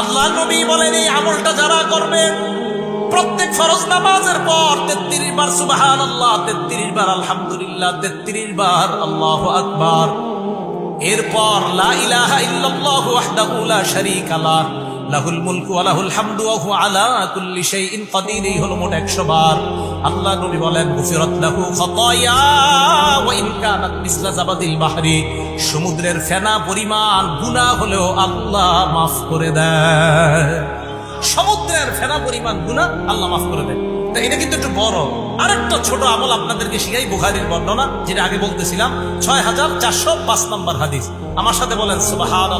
আল্লাহ নবী বলেন, এই আমলটা যারা করবে, প্রত্যেক ফরজ নামাজের পর তেত্রিশ বার সুবাহান আল্লাহ তেত্রিশ বার আলহামদুলিল্লাহ, তেত্রিশ বার আল্লাহ আকবার। এরপর লা ইলাহা ইল্লাল্লাহু ওয়াহদাহু লা শারীকা লাহ লাহুল মুলকু ওয়া লাহুল হামদু হুয়া আলা কুল্লি শাইইন কাদির, এই হলো মোট 100 বার। আল্লাহ নবী বলেন, গুফিরাত লাহু খাতায়া ওয়া ইন কানাত মিসলা জাবাদিল বাহরি। সমুদ্রের ফেনা পরিমাণ গুনাহ হলেও আল্লাহ মাফ করে দেয়। সমুদ্রের ফেনা পরিমাণ গুনাহ আল্লাহ মাফ করে দেয়। তা এটা কিন্তু একটু বড়। আরেকটা ছোট আমল আপনাদেরকে শিখাই বুখারির বর্ণনা, যেটা আগে বলতেছিলাম, ছয় হাজার চারশো পাঁচ নম্বর হাদিস। আমার সাথে বলেন সুবাহান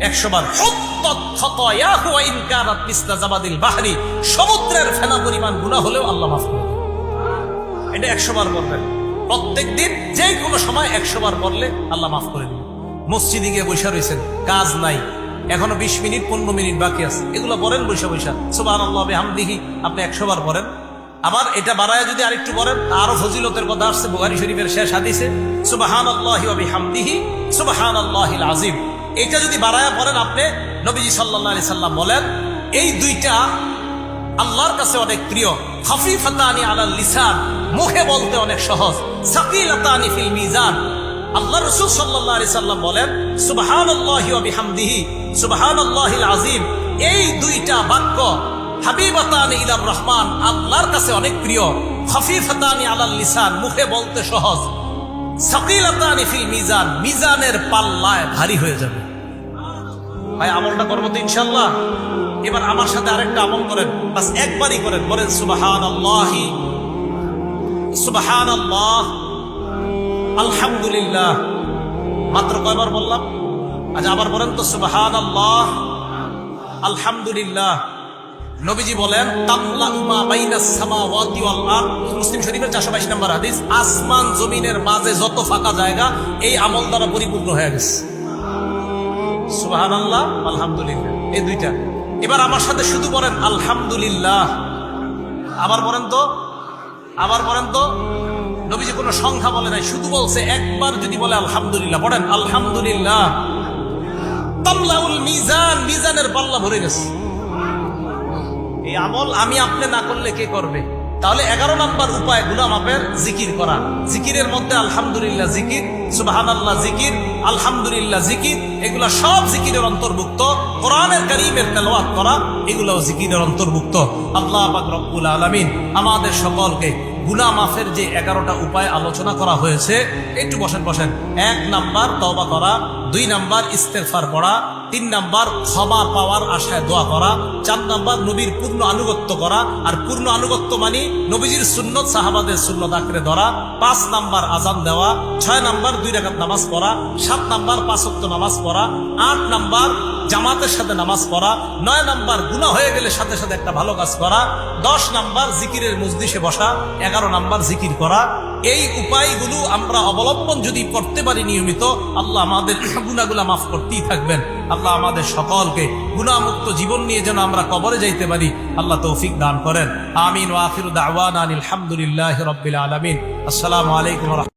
একশো বার বাহরি। সমুদ্রের ফেনা পরিমাণ গুনাহ হলেও আল্লাহ মাফ করে এটা একশো বার পড়বেন প্রত্যেক দিন যে কোনো সময় একশো বার পড়লে আল্লাহ মাফ করে দিবেন মসজিদে গিয়ে বসে রয়েছেন কাজ নাই। এখনও বিশ মিনিট, পনেরো মিনিট বাকি আছে। এগুলো পড়েন বৈশা বৈশা। সুবাহ আল্লাহ হামদিহি আপনি একশো বার পড়েন আবার এটা বাড়ায় যদি আরেকটু বলেন, আরও ফজিলতের কথা আসছে বুহারি শরীফের শেষ হাদিসে সুবাহান আল্লাহি হামদিহি সুবাহান আল্লাহিল আজিম এটা যদি বাড়ায় পড়েন আপনি, নবীজি সাল্লাহ আলি সাল্লাম বলেন, এই দুইটা আল্লাহর কাছে অনেক প্রিয়। খফিফাতানি আলাল লিসান, মুখে বলতে অনেক সহজ। সাকিলাতানি ফিল মিজান। আল্লাহ রসুল সাল্লাল্লাহু আলাইহি সাল্লাম বলেন, সুবহানাল্লাহি ওয়া বিহামদিহি, সুবহানাল্লাহিল আযীম। এই দুইটা বাক্য, হাবিবাতানি ইলার রহমান, আল্লাহর কাছে অনেক প্রিয়। খফিফাতানি আলাল লিসান, মুখে বলতে সহজ। সাকিলাতানি ফিল মিজান, মিজানের পাল্লায় ভারী হয়ে যাবে। ভাই, আমলটা করব তো ইনশাল্লাহ এবার আমার সাথে আরেকটা আমল করেন। বাস একবারই করেন। বলেন সুবাহান আল্লাহি সুবাহান আল্লাহ আলহামদুলিল্লাহ। মাত্র কয়বার বললাম? আচ্ছা আবার বলেন তো সুবাহান আল্লাহ আলহামদুলিল্লাহ। নবীজি বলেন মুসলিম শরীফের 422 নম্বর হাদিস, আসমান জমিনের মাঝে যত ফাঁকা জায়গা, এই আমল দ্বারা পরিপূর্ণ হয়ে গেছে। সুবাহান আল্লাহ আলহামদুলিল্লাহ। এই দুইটা। এবার আমার সাথে শুধু বলেন, আলহামদুলিল্লাহ। আবার বলেন তো, আবার বলেন তো, নবীজি কোনো সংখ্যা বলে নাই, শুধু বলছে একবার যদি বলে আলহামদুলিল্লাহ। বলেন, আলহামদুলিল্লাহ। তামলাউল মিজান, মিজানের পাল্লা ভরে গেছে। এই আমল আমি আপনি না করলে কে করবে? তাহলে এগারো নাম্বার উপায় গুলাম মাপের জিকির করা। জিকিরের মধ্যে আলহামদুলিল্লাহ জিকির সুবাহান আল্লাহ জিকির, আলহামদুলিল্লাহ জিকির, এগুলা সব জিকিরের অন্তর্ভুক্ত। কোরআনের করিমের তেলাওয়াত করা, এগুলাও জিকিরের অন্তর্ভুক্ত। আল্লাহ পাক রব্বুল আলামিন আমাদের সকলকে গুনা মাফের যে এগারোটা উপায় আলোচনা করা হয়েছে, একটু বসেন বসেন। এক নাম্বার, তওবা করা দুই নাম্বার ইস্তেফার পড়া, তিন নাম্বার ক্ষমা পাওয়ার আশায় দোয়া করা, চার নাম্বার নবীর পূর্ণ আনুগত্য করা, আর পূর্ণ আনুগত্য মানে নবীজির সুন্নত, সাহাবাদের সুন্নত আঁকড়ে ধরা, পাঁচ নাম্বার আজান দেওয়া, ছয় নাম্বার দুই রাকাত নামাজ পড়া, সাত নাম্বার পাঁচত্ব নামাজ পড়া, আট নাম্বার জামাতের সাথে নামাজ পড়া, নয় নাম্বার গুণা হয়ে গেলে সাথে সাথে একটা ভালো কাজ করা, দশ নাম্বার জিকিরের মজলিসে বসা, এগারো নাম্বার জিকির করা এই উপায়গুলো আমরা অবলম্বন যদি করতে পারি নিয়মিত, আল্লাহ আমাদের গুণাগুলা মাফ করতেই থাকবেন। আল্লাহ আমাদের সকলকে গুণামুক্ত জীবন নিয়ে যেন আমরা কবরে যাইতে পারি, আল্লাহ তৌফিক দান করেন। আমিন ওয়াফির দাওয়ান আলহামদুলিল্লাহ রবিল আলমিন। আসসালামু আলাইকুম